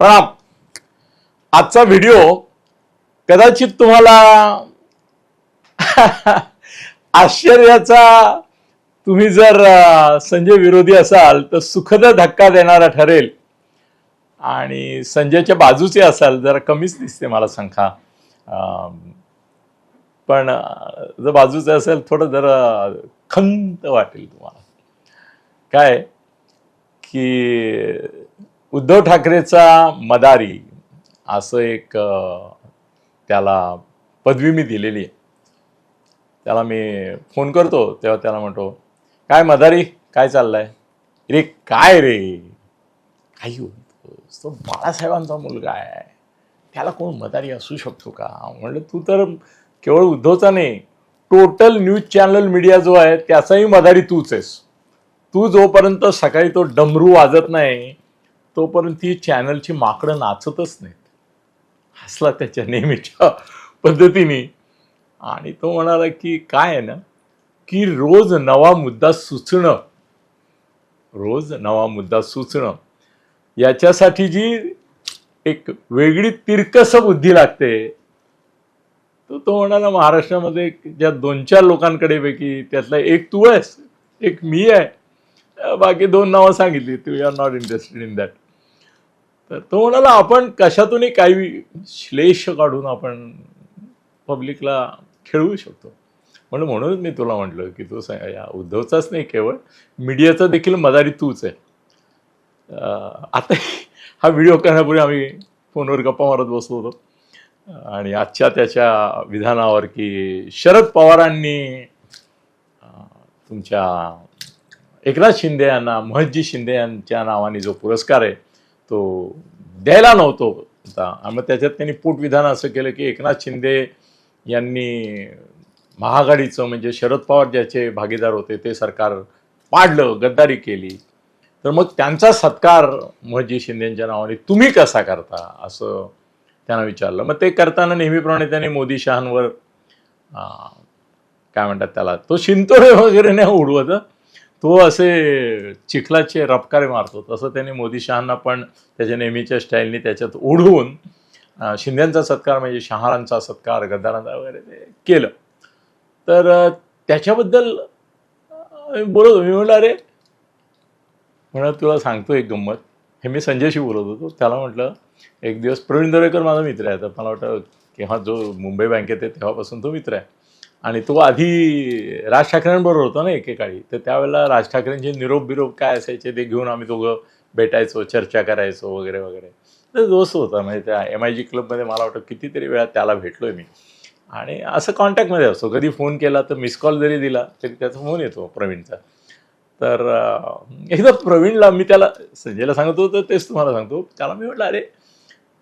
प्रणाम. आजचा व्हिडिओ कदाचित तुम्हाला आश्चर्याचा तुम्ही जर संजय विरोधी असाल तर सुखद धक्का देणारा ठरेल. आणि संजयच्या बाजूचे असाल जरा कमीच दिसते मला संख्या पण जर बाजूचे असेल थोडं जरा खंत वाटेल तुम्हाला. काय? की उद्धव ठाकरेचा मदारी असं एक त्याला पदवी मी दिलेली आहे. त्याला मी फोन करतो तेव्हा त्याला म्हणतो काय मदारी काय चाललंय? रे काय रे? काही तो बाळासाहेबांचा मुलगा आहे. त्याला कोण मदारी असू शकतो का? म्हणलं तू तर केवळ उद्धवचा नाही टोटल न्यूज चॅनल मीडिया जो आहे त्याचाही मदारी तूच आहेस. तू जोपर्यंत सकाळी तो डमरू वाजत नाही तोपर्यंत ही चॅनलची माकडं नाचतच नाहीत. हसला त्याच्या नेहमीच्या पद्धतीने. आणि तो म्हणाला की काय आहे ना की रोज नवा मुद्दा सुचणं रोज नवा मुद्दा सुचणं याच्यासाठी जी एक वेगळी तिरकस बुद्धी लागते तो तो म्हणाला महाराष्ट्रामध्ये ज्या दोन चार लोकांकडे पैकी त्यातला एक तू आहेस एक मी आहे. बाकी दोन नावं सांगितली तू are not interested in that तर तो म्हणाला आपण कशातूनही काही श्लेष काढून आपण पब्लिकला खेळवू शकतो. म्हणून म्हणूनच मी तुला म्हटलं की तू या उद्धवचाच नाही केवळ मीडियाचा देखील मदारी तूच आहे. आता हा व्हिडिओ करण्यापूर्वी आम्ही फोनवर गप्पा मारत बसलो होतो. आणि आजच्या त्याच्या विधानावर की शरद पवारांनी तुमच्या एकनाथ शिंदे यांना महजी शिंदे यांच्या नावाने जो पुरस्कार आहे तो द्यायला नव्हतो होता. आणि मग त्याच्यात त्यांनी पोटविधान असं केलं की एकनाथ शिंदे यांनी महाआघाडीचं म्हणजे शरद पवार ज्याचे भागीदार होते ते सरकार पाडलं गद्दारी केली. तर मग त्यांचा सत्कार महजी शिंदेच्या नावाने तुम्ही कसा करता असं त्यांना विचारलं. मग ते करताना नेहमीप्रमाणे त्यांनी मोदी शहांवर काय म्हणतात त्याला तो शिंतोडे वगैरे नाही उडवत. तो असे चिखलाचे रपकारे मारतो. तसं त्याने मोदी शहांना पण त्याच्या नेहमीच्या स्टाईलने त्याच्यात ओढवून शिंद्यांचा सत्कार म्हणजे शहारांचा सत्कार गद्दारांचा वगैरे ते केलं. तर त्याच्याबद्दल बोलत मी म्हणणार अरे म्हणत तुला सांगतो एक गंमत. हे मी संजयशी बोलत होतो. त्याला म्हटलं एक दिवस प्रवीण दरेकर माझा मित्र आहे. तर मला वाटतं केव्हा जो मुंबई बँकेत आहे तेव्हापासून तो मित्र आहे. आणि तो आधी राज ठाकरेंबरोबर होता ना एकेकाळी. तर त्यावेळेला राज ठाकरेंचे निरोप बिरोप काय असायचे ते घेऊन आम्ही दोघं भेटायचो चर्चा करायचो वगैरे वगैरे. तर दोस्त होता. म्हणजे त्या एम आय जी क्लबमध्ये मला वाटतं कितीतरी वेळा त्याला भेटलोय मी. आणि असं कॉन्टॅक्टमध्ये असतो. कधी फोन केला तर मिस कॉल जरी दिला तरी त्याचा फोन येतो प्रवीणचा. तर एकदा प्रवीणला मी त्याला संजयला सांगतो तर तेच तुम्हाला सांगतो. त्याला मी म्हटलं अरे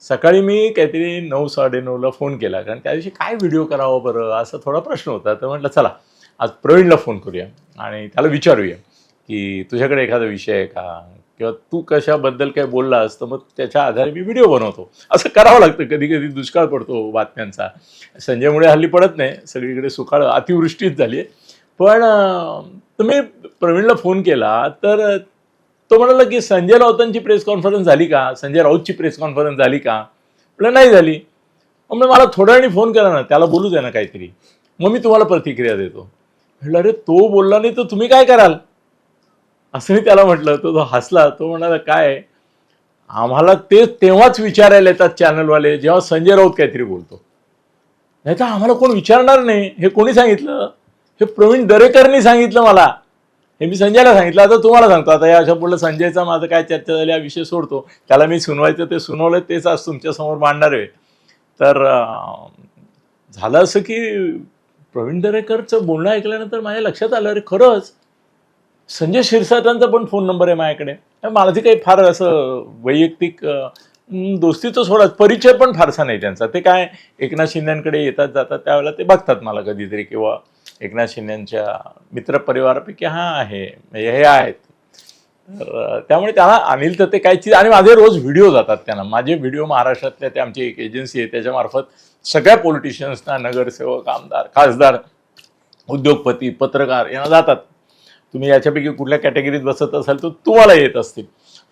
सकाळी मी काहीतरी नऊ साडेनऊला फोन केला. कारण त्या दिवशी काय व्हिडिओ करावा बरं? असा थोडा प्रश्न होता. तर म्हटलं चला आज प्रवीणला फोन करूया आणि त्याला विचारूया की तुझ्याकडे एखादा विषय आहे का? किंवा तू कशाबद्दल काय बोललास? तर मग त्याच्या आधारे मी व्हिडिओ बनवतो. असं करावं लागतं. कधी कधी दुष्काळ पडतो बातम्यांचा. संजयमुळे हल्ली पडत नाही. सगळीकडे सुकाळ अतिवृष्टीच झाली आहे पण तुम्ही प्रवीणला फोन केला तर तो म्हणाला की संजय राऊतांची प्रेस कॉन्फरन्स झाली का? संजय राऊतची प्रेस कॉन्फरन्स झाली का? म्हटलं नाही झाली. मग मला थोड्या वेळी फोन करा ना त्याला बोलू द्या ना काहीतरी. मग मी तुम्हाला प्रतिक्रिया देतो. म्हटलं अरे तो बोलला नाही तर तुम्ही काय कराल? असं मी त्याला म्हटलं तो तो हसला तो म्हणाला काय? आम्हाला ते तेव्हाच विचारायला येतात चॅनलवाले जेव्हा संजय राऊत काहीतरी बोलतो. नाही तर आम्हाला कोण विचारणार नाही? हे कोणी सांगितलं? हे प्रवीण दरेकरनी सांगितलं मला. हे मी संजयला सांगितलं आता तुम्हाला सांगतो आता या अशा पुढलं संजयचा माझं काय चर्चा झाली हा विषय सोडतो. त्याला मी सुनवायचं ते सुनवलं तेच आज तुमच्यासमोर मांडणार आहे. तर झालं असं की प्रवीण दरेकरचं बोलणं ऐकल्यानंतर माझ्या लक्षात आलं अरे खरंच संजय शिरसाटांचा पण फोन नंबर आहे माझ्याकडे. मला ते काही फार असं वैयक्तिक दोस्तीचं सोडत परिचय पण फारसा नाही त्यांचा. ते काय एकनाथ शिंदेकडे येतात जातात त्यावेळेला ते बघतात मला कधीतरी किंवा एकनाथ शिंदेच्या मित्रपरिवारापैकी हा आहे. म्हणजे हे आहेत. तर त्यामुळे त्याला अनिल तर ते काही चीज आणि माझे रोज व्हिडिओ जातात त्यांना. माझे व्हिडिओ महाराष्ट्रातल्या ते आमची एक एजन्सी आहे. त्याच्यामार्फत सगळ्या पॉलिटिशियन्सना नगरसेवक आमदार खासदार उद्योगपती पत्रकार यांना जातात. तुम्ही याच्यापैकी कुठल्या कॅटेगरीत बसत असाल तर तुम्हाला येत असतील.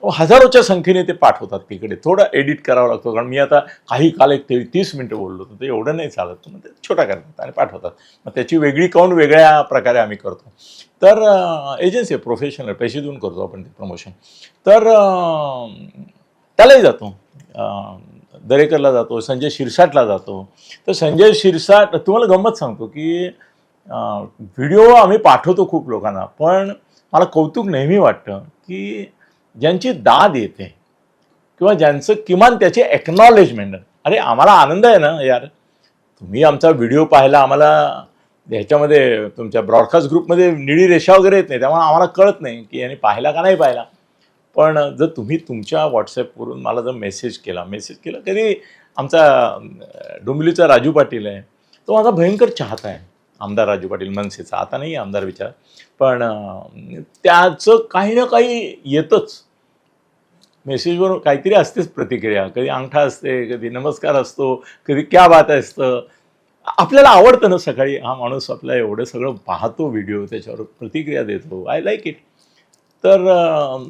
हो, हजारोच्या संख्येने ते पाठवतात तिकडे. थोडं एडिट करावं लागतो कारण मी आता काही काल एक ते तीस मिनटं बोललो होतो ते एवढं नाही चालत. मग ते छोटा करतात आणि पाठवतात. मग त्याची वेगळी काउंट वेगळ्या प्रकारे आम्ही करतो. तर एजन्सी आहे प्रोफेशनल पैसे देऊन करतो आपण ते प्रमोशन तर त्यालाही जातो. दरेकरला जातो संजय शिरसाटला जातो. तर संजय शिरसाट तुम्हाला गंमत सांगतो की व्हिडिओ आम्ही पाठवतो खूप लोकांना पण मला कौतुक नेहमी वाटतं की ज्यांची दाद येते किंवा ज्यांचं किमान त्याची एक्नॉलेजमेंट अरे आम्हाला आनंद आहे ना यार. तुम्ही आमचा व्हिडिओ पाहिला आम्हाला ह्याच्यामध्ये तुमच्या ब्रॉडकास्ट ग्रुपमध्ये निळी रेषा वगैरे येत नाही त्यामुळे आम्हाला कळत नाही की यांनी पाहिला का नाही पाहिला. पण जर तुम्ही तुमच्या व्हॉट्सॲपवरून मला जर मेसेज केला मेसेज केला कधी आमचा अं, डोंबिवलीचा राजू पाटील आहे तो माझा भयंकर चाहता आहे. आमदार राजू पाटील मनसेचा. आता नाही आमदार विचार पण त्याचं काही ना काही येतच. मेसेजवर काहीतरी असतेच प्रतिक्रिया. कधी अंगठा असते कधी नमस्कार असतो कधी क्या बात असतं. आपल्याला आवडतं ना सकाळी हा माणूस आपला एवढं सगळं पाहतो व्हिडिओ त्याच्यावर प्रतिक्रिया देतो. आय लाईक इट तर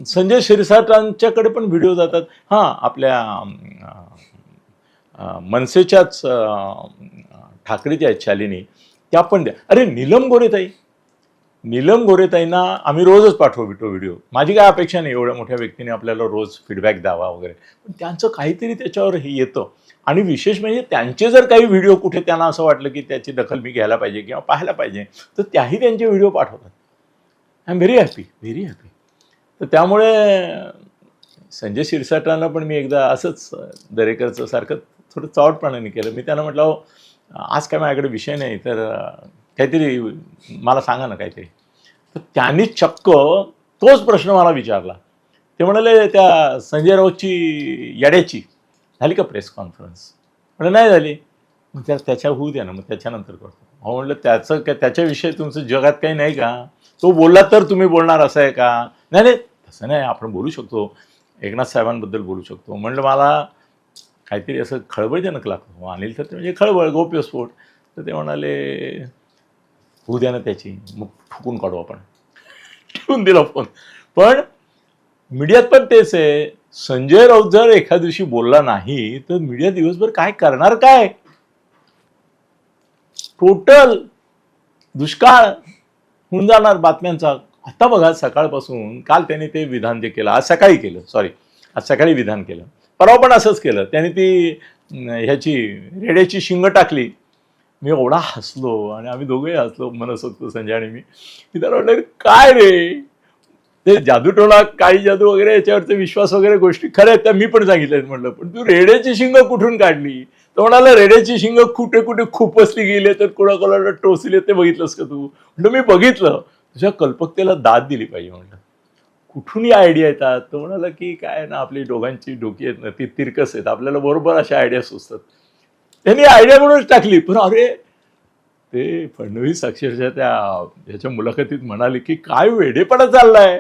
संजय शिरसाटांच्याकडे पण व्हिडिओ जातात. हां आपल्या मनसेच्याच ठाकरेच्या आहेत शालिनी त्या पण द्या. अरे नीलम गोरेताई. नीलम गोरेताईंना आम्ही रोजच पाठवतो व्हिडिओ. माझी काय अपेक्षा नाही एवढ्या मोठ्या व्यक्तीने आपल्याला रोज फीडबॅक द्यावा वगैरे. पण त्यांचं काहीतरी त्याच्यावर हे येतं. आणि विशेष म्हणजे त्यांचे जर काही व्हिडिओ कुठे त्यांना असं वाटलं की त्याची दखल मी घ्यायला पाहिजे किंवा पाहायला पाहिजे तर त्याही त्यांचे व्हिडिओ पाठवतात. I am very happy very happy तर त्यामुळे संजय शिरसाटांना पण मी एकदा असंच दरेकरचं सारखं थोडं चावटपणाने केलं. मी त्यांना म्हटलं आज काय माझ्याकडे विषय नाही तर काहीतरी मला सांगा ना काहीतरी. तर त्यांनी चक्क तोच प्रश्न मला विचारला. ते म्हणाले त्या संजय राऊतची याड्याची झाली का प्रेस कॉन्फरन्स? म्हटलं नाही झाली. मग त्या त्याच्या होऊ द्या ना मग त्याच्यानंतर करतो. अहो म्हटलं त्याचं काय त्याच्याविषयी तुमचं जगात काही नाही का? तो बोलला तर तुम्ही बोलणार असं आहे का? नाही नाही तसं नाही आपण बोलू शकतो. एकनाथ साहेबांबद्दल बोलू शकतो. म्हणलं मला काहीतरी असं खळबळजनक लागतं. हो, अनिल तर म्हणजे खळबळ गोप्यस्फोट तर ते म्हणाले होऊ द्या ना त्याची मग फुकून काढू आपण. ठेवून दिला फोन. पण मीडियात पण तेच आहे. संजय राऊत जर एखाद्या दिवशी बोलला नाही तर मीडिया दिवसभर काय करणार काय? टोटल दुष्काळ होऊन जाणार बातम्यांचा. आता बघा सकाळपासून काल त्यांनी ते विधान जे केलं आज सकाळी केलं सॉरी आज सकाळी विधान केलं. परवा पण असंच केलं. त्याने ती ह्याची रेड्याची शिंग टाकली. मी एवढा हसलो आणि आम्ही दोघेही हसलो मनस होतो संजय आणि मी. त्याला वाटलं काय रे? ते जादूटोणा काळी जादू वगैरे याच्यावरचे विश्वास वगैरे गोष्टी खऱ्या आहेत त्या मी पण सांगितल्यात म्हटलं. पण तू रेड्याची शिंग कुठून काढली? तर म्हणाला रेड्याची शिंग कुठे कुठे खुपसली गेली तर कुणाकोणाला टोचली ते बघितलंस का तू? म्हटलं मी बघितलं. तुझ्या कल्पकतेला दाद दिली पाहिजे. म्हटलं कुठून या आयडिया येतात. तो म्हणाला की काय ना आपली दोघांची डोकी आहेत ना ती तिरकस आहेत. आपल्याला बरोबर अशा आयडिया सुचतात. त्यांनी आयडिया म्हणूनच टाकली. पण अरे ते फडणवीस अक्षरशः त्या ह्याच्या मुलाखतीत म्हणाले की काय वेडेपणा चाललाय.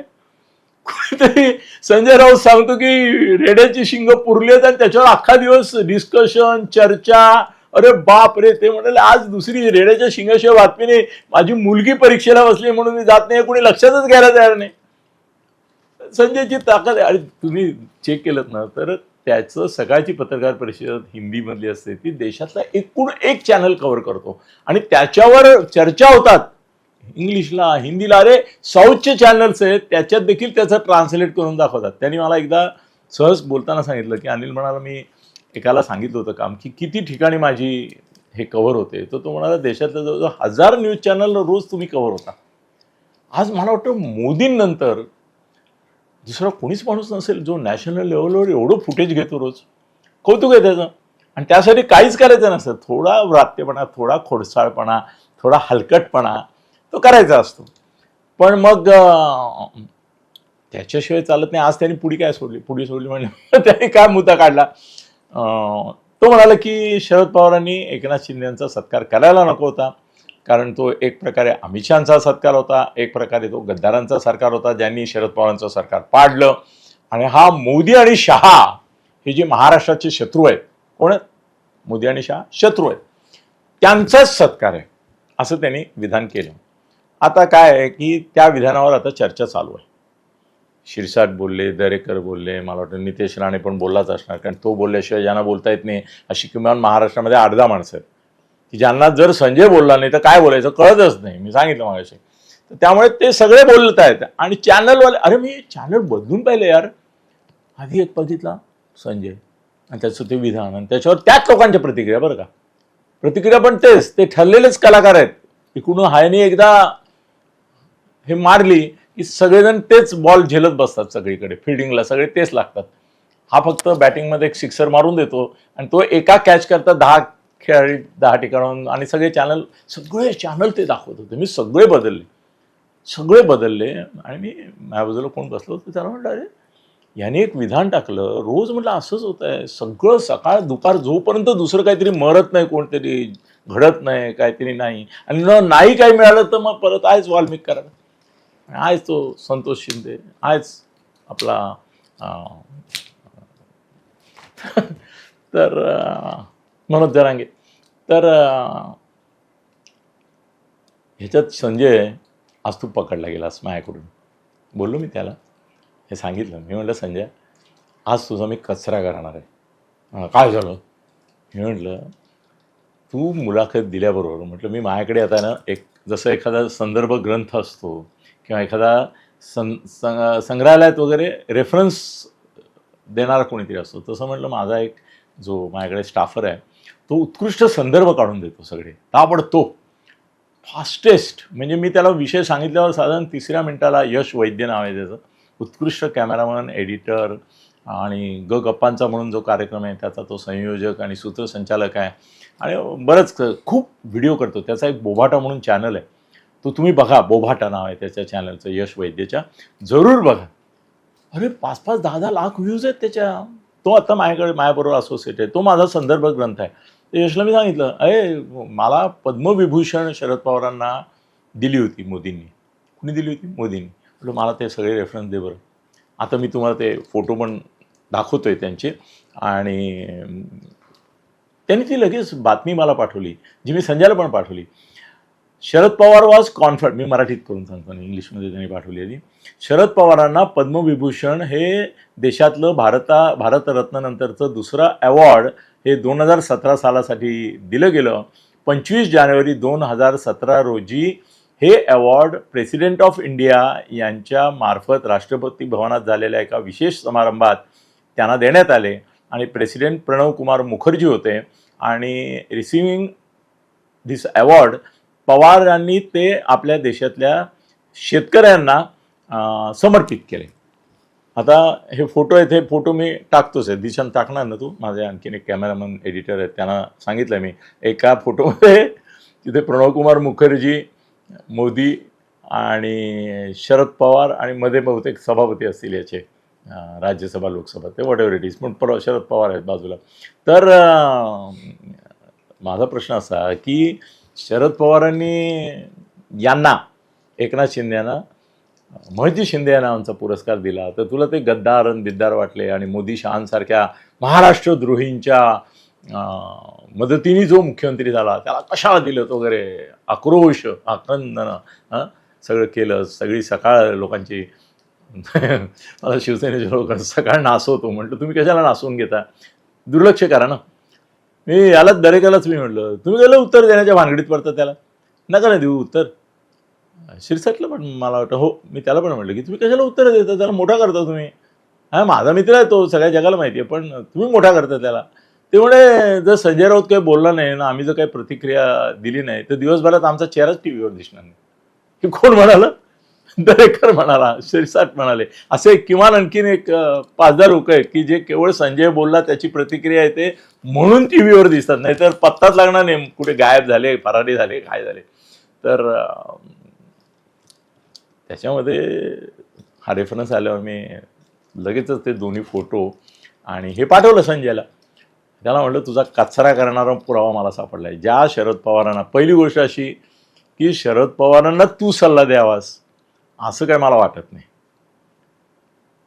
कुठेतरी संजय राऊत सांगतो की रेड्याची शिंग पुरली आहेत आणि त्याच्यावर अख्खा दिवस डिस्कशन चर्चा. अरे बाप रे ते म्हणाले आज दुसरी रेड्याच्या शिंगाशिवाय बातमी नाही. माझी मुलगी परीक्षेला बसली म्हणून मी जात नाही. कोणी लक्षातच घ्यायला तयार नाही. संजयची ताकद आणि तुम्ही चेक केलं ना तर त्याचं सकाळची पत्रकार परिषद हिंदीमधली असते ती देशातला एकूण एक चॅनल कव्हर करतो. आणि त्याच्यावर चर्चा होतात. इंग्लिशला हिंदीला अरे साऊथचे चॅनल्स आहेत त्याच्यात देखील त्याचं ट्रान्सलेट करून दाखवतात. त्यांनी मला एकदा सहज बोलताना सांगितलं की अनिल म्हणाला मी एकाला सांगितलं होतं काम की किती ठिकाणी माझी हे कव्हर होते. तर तो म्हणाला देशातलं जवळजवळ हजार न्यूज चॅनल रोज तुम्ही कव्हर होता. आज मला वाटतं मोदींनंतर दुसरा कोणीच माणूस नसेल जो नॅशनल लेवलवर एवढं फुटेज घेतो रोज. कौतुक आहे त्याचं. आणि त्यासाठी काहीच करायचं नसतं. थोडा व्रात्यपणा थोडा खोडसाळपणा थोडा हलकटपणा तो करायचा असतो. पण मग त्याच्याशिवाय चालत नाही. आज त्यांनी पुढी काय सोडली? पुढी सोडली म्हणजे त्याने काय मुद्दा काढला? तो म्हणाला की शरद पवारांनी एकनाथ शिंदेचा यांचा सत्कार करायला नको होता. कारण तो एक प्रकारे अमित शहाचा सत्कार होता एक प्रकारे तो गद्दारांचा सरकार होता ज्यांनी शरद पवारांचं सरकार पाडलं. आणि हा मोदी आणि शहा हे जे महाराष्ट्राचे शत्रू आहेत कोण मोदी आणि शहा शत्रू आहेत. त्यांचाच सत्कार आहे असं त्यांनी विधान केलं. आता काय आहे की त्या विधानावर आता चर्चा चालू आहे. शिरसाट बोलले दरेकर बोलले मला वाटतं नितेश राणे पण बोललाच असणार कारण तो बोलल्याशिवाय ज्यांना बोलता येत नाही अशी किमान महाराष्ट्रामध्ये अर्धा माणसं आहेत. की ज्यांना जर संजय बोलला नाही तर काय बोलायचं? कळतच नाही. मी सांगितलं मागाशी. तर त्यामुळे ते सगळे बोलत आहेत. आणि चॅनलवाले अरे मी चॅनल बदलून पाहिलं यार. आधी एक बघितला संजय. आणि त्याचं ते विधान. आणि त्याच्यावर त्याच लोकांच्या प्रतिक्रिया बरं का. प्रतिक्रिया पण तेच. ते ठरलेलेच कलाकार आहेत. इकडून हायनी एकदा हे मारली की सगळेजण तेच बॉल झेलत बसतात सगळीकडे. फिल्डिंगला सगळे तेच लागतात. हा फक्त बॅटिंगमध्ये एक सिक्सर मारून देतो. आणि तो एका कॅच करता दहा खेळाडी दहा ठिकाणाहून आणि सगळे चॅनल सगळे चॅनल ते दाखवत होते. मी सगळे बदलले. सगळे बदलले आणि मी माझ्या बाजूला कोण बसलो होतं त्याला म्हटलं अरे याने एक विधान टाकलं. रोज म्हटलं असंच होत आहे सगळं सकाळ दुपार जोपर्यंत दुसरं काहीतरी मरत नाही कोणतरी घडत नाही काहीतरी नाही आणि न नाही काही मिळालं तर मग परत आहेच वाल्मिक करायला. आणि आहेच तो संतोष शिंदे. आहेच आपला तर मनोज जरांगे तर ह्याच्यात संजय आज तू पकडला गेलास माझ्याकडून. बोललो मी त्याला. हे सांगितलं. मी म्हटलं संजय आज तुझा मी कचरा करणार आहे. काय झालं? मी म्हटलं तू मुलाखत दिल्याबरोबर म्हटलं मी माझ्याकडे आता ना एक जसं एखादा संदर्भ ग्रंथ असतो किंवा एखादा सं- संग्रहालयात वगैरे रेफरन्स देणारा कोणीतरी असतो तसं म्हटलं माझा एक जो माझ्याकडे स्टाफर आहे तो उत्कृष्ट संदर्भ काढून देतो सगळे. ताबडतोब. फास्टेस्ट म्हणजे मी त्याला विषय सांगितल्यावर साधारण तिसऱ्या मिनिटाला यश वैद्य नाव आहे त्याचं. उत्कृष्ट कॅमेरामन एडिटर आणि ग गप्पांचा म्हणून जो कार्यक्रम आहे त्याचा तो संयोजक आणि सूत्रसंचालक आहे. आणि बरंच खूप व्हिडिओ करतो. त्याचा एक बोभाटा म्हणून चॅनल आहे. तो तुम्ही बघा बोभाटा नाव आहे त्याच्या चॅनलचं यश वैद्यच्या. जरूर बघा. अरे पाच पाच दहा दहा लाख व्ह्यूज आहेत त्याच्या. तो आता माझ्याकडे माझ्याबरोबर असोसिएट आहे. तो माझा संदर्भ ग्रंथ आहे. तर यशला मी सांगितलं अरे मला पद्मविभूषण शरद पवारांना दिली होती मोदींनी. कुणी दिली होती? मोदींनी. म्हटलं मला ते सगळे रेफरन्स दे बरं. आता मी तुम्हाला ते फोटो पण दाखवतो आहे त्यांचे. आणि त्यांनी ती लगेच बातमी मला पाठवली जी मी संजयला पण पाठवली. शरद पवार वॉज कॉन्फर्ट मी मराठीत करून सांगतो आणि इंग्लिशमध्ये त्यांनी पाठवलेली शरद पवारांना पद्मविभूषण हे देशातलं भारता भारतरत्ननंतरचं दुसरं अवॉर्ड हे दोन हजार सतरा सालासाठी दिलं गेलं. पंचवीस जानेवारी दोन हजार सतरा रोजी हे अवॉर्ड प्रेसिडेंट ऑफ इंडिया यांच्या मार्फत राष्ट्रपती भवनात झालेल्या एका विशेष समारंभात त्यांना देण्यात आले. आणि प्रेसिडेंट प्रणव कुमार मुखर्जी होते. आणि रिसिव्हिंग धिस अवॉर्ड पवार यांनी ते आपल्या देशातल्या शेतकऱ्यांना समर्पित केले. आता हे फोटो आहेत हे फोटो मी टाकतोच आहे. दिशान टाकणार ना तू? माझे आणखीन एक कॅमेरामन एडिटर आहेत त्यांना सांगितलं मी. एका फोटोमध्ये तिथे प्रणवकुमार मुखर्जी मोदी आणि शरद पवार आणि मध्ये बहुतेक सभापती असतील याचे राज्यसभा लोकसभा. ते वॉट एव्हर इट इज पण पर शरद पवार आहेत बाजूला. तर माझा प्रश्न असा की शरद पवारांनी यांना एकनाथ शिंदे यांना मोहिती शिंदे या आमचा पुरस्कार दिला. तर तुला ते गद्दार आणि बिद्दार वाटले आणि मोदी शहांसारख्या महाराष्ट्रद्रोहींच्या मदतीने जो मुख्यमंत्री झाला त्याला कशाला दिलं वगैरे? आक्रोश आक्रंदनं सगळं केलं. सगळी सकाळ लोकांची मला शिवसेनेचे लोक सकाळ नासवतो म्हटलं तुम्ही कशाला नासवून घेता? दुर्लक्ष करा ना. मी यालाच दरेकालाच मी म्हटलं तुम्ही गेलं उत्तर देण्याच्या भानगडीत पडता त्याला? नका ना देऊ उत्तर. शिरसाटलं पण मला वाटतं. हो मी त्याला पण म्हटलं की तुम्ही कशाला उत्तर देता? त्याला मोठा करता तुम्ही. हा माझा मित्र आहे तो सगळ्या जगाला माहिती आहे पण तुम्ही मोठा करता त्याला. ते म्हणे जर संजय राऊत काही बोलला नाही ना आम्ही जर काही प्रतिक्रिया दिली नाही तर दिवसभरात आमचा चेहराच टी व्हीवर दिसणार नाही. हे कोण म्हणालं? दरेकर म्हणाला शिरसाट म्हणाले. असे किमान आणखीन एक पाच दहा लोक आहेत की जे केवळ संजय बोलला त्याची प्रतिक्रिया येते म्हणून टी व्हीवर दिसतात. नाहीतर पत्ताच लागणार नाही कुठे गायब झाले फरारी झाले काय झाले. तर त्याच्यामध्ये हा रेफरन्स आल्यावर मी लगेचच ते दोन्ही फोटो आणि हे पाठवलं संजयला. त्याला म्हटलं तुझा कचरा करणारा पुरावा मला सापडला आहे ज्या शरद पवारांना पहिली गोष्ट अशी की शरद पवारांना तू सल्ला द्यावास. असं काय मला वाटत नाही.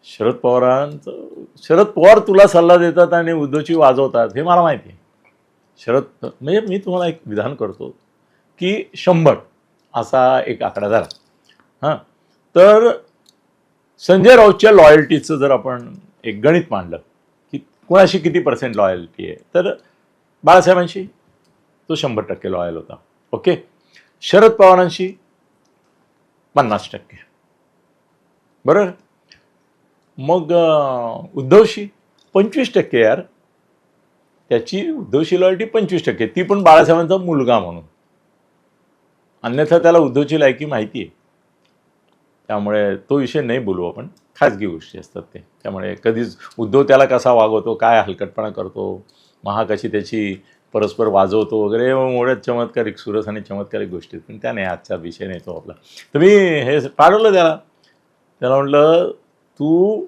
शरद पवारांचं शरद पवार तुला सल्ला देतात आणि उद्धवची वाजवतात हे मला माहिती आहे. शरद म्हणजे मी तुम्हाला एक विधान करतो की शंभर असा एक आकडा झाला. हां. तर संजय राऊतच्या लॉयल्टीचं जर आपण एक गणित मांडलं की कोणाशी किती पर्सेंट लॉयल्टी आहे तर बाळासाहेबांशी तो शंभर टक्के लॉयल होता. ओके शरद पवारांशी पन्नास टक्के. बरोबर मग उद्धवशी पंचवीस टक्के यार. त्याची उद्धवशी लॉयल्टी पंचवीस टक्के. ती पण बाळासाहेबांचा मुलगा म्हणून. अन्यथा त्याला उद्धवची लायकी माहिती आहे त्यामुळे तो विषय नाही बोलू आपण. खाजगी गोष्टी असतात ते. त्यामुळे कधीच उद्धव त्याला कसा वागवतो काय हलकटपणा करतो महा कशी त्याची परस्पर वाजवतो वगैरे मोठ्या चमत्कारिक सुरस आणि चमत्कारिक गोष्टी आहेत. पण त्या नाही आजचा विषय नाही तो आपला. तर मी हे पाठवलं त्याला. त्याला म्हटलं तू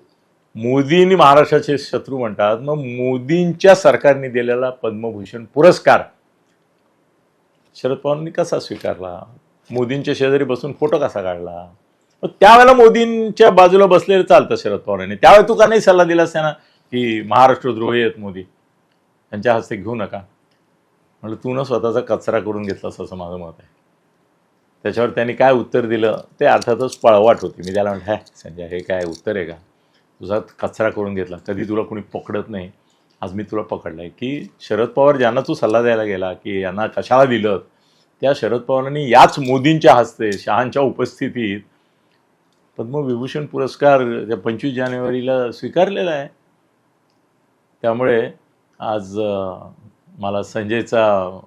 मोदींनी महाराष्ट्राचे शत्रू म्हणतात मग मोदींच्या सरकारने दिलेला पद्मभूषण पुरस्कार शरद पवारांनी कसा स्वीकारला? मोदींच्या शेजारी बसून फोटो कसा काढला? मग त्यावेळेला मोदींच्या बाजूला बसलेलं चालतं शरद पवारांनी. त्यावेळेला तू का नाही सल्ला दिलास त्यांना की महाराष्ट्रद्रोही आहेत मोदी त्यांच्या हस्ते घेऊ नका. म्हणजे तू ना स्वतःचा कचरा करून घेतलास असं माझं मत आहे. त्याच्यावर त्यांनी काय उत्तर दिलं ते अर्थातच पळवाट होती. मी त्याला म्हटलं हॅ संजय हे काय उत्तर आहे का? तुझा कचरा करून घेतला. कधी तुला कोणी पकडत नाही. आज मी तुला पकडलं आहे की शरद पवार ज्यांना तू सल्ला द्यायला गेला की यांना कशाला दिलं त्या शरद पवारांनी याच मोदींच्या हस्ते शहांच्या उपस्थितीत पद्मविभूषण पुरस्कार त्या पंचवीस जानेवारीला स्वीकारलेला आहे. त्यामुळे आज मला संजयचा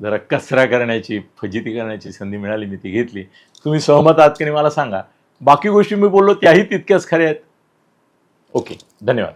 जरा कचरा करण्याची फजिती करण्याची संधी मिळाली मी ती घेतली. तुम्ही सहमत आहात की नाही मला सांगा. बाकी गोष्टी मी बोललो त्याही तितक्याच खऱ्या आहेत. ओके धन्यवाद.